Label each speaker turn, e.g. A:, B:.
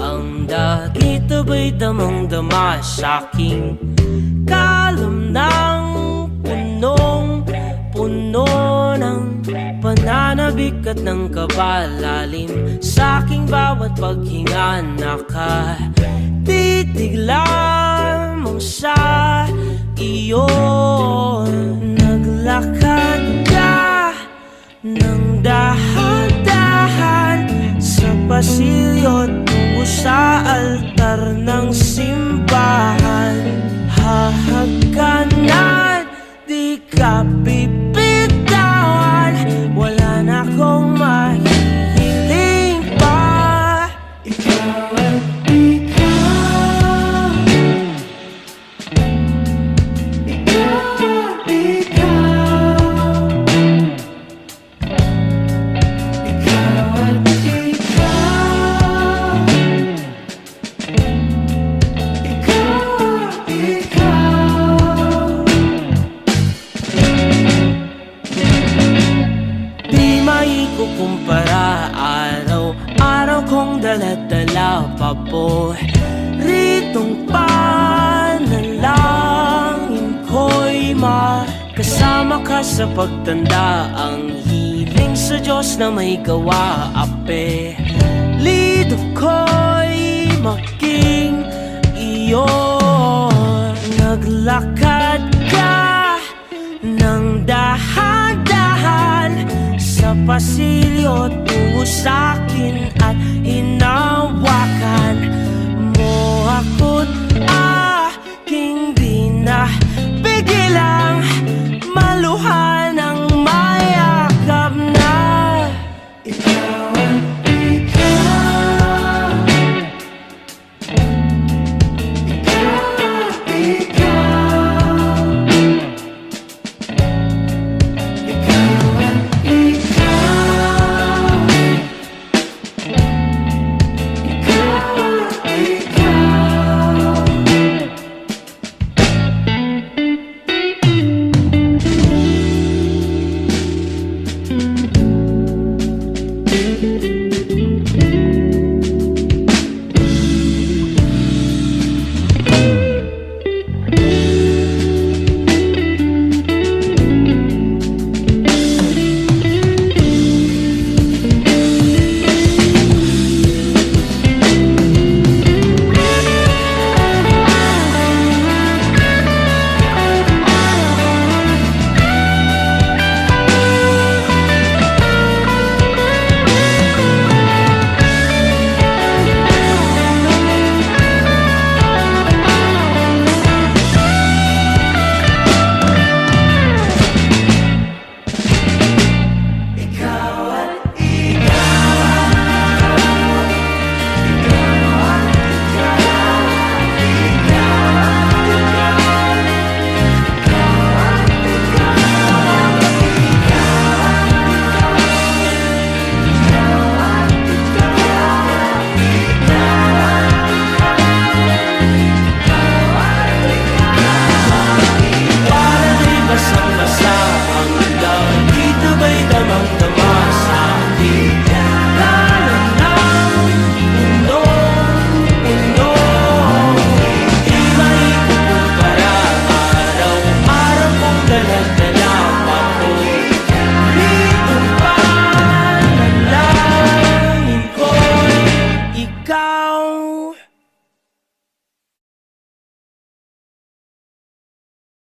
A: ang dagit Abay damang-dama sa'king kalam ng punong Puno ng pananabik at ng kabalalim? Sa aking bawat paghinga Nakatitig lamang sa iyo altar ng simbahan Araw-araw kong daladala pa po Ritong panalangin ko'y makasama ka sa pagtanda. Ang hiling sa Diyos na may gawa Ape, lido ko'y maging iyo Naglakad ka ng Sa pasilyo tungo sa'kin at hinawakan mo ako't aking di na pigilang maluhan ang mayakap na ikaw.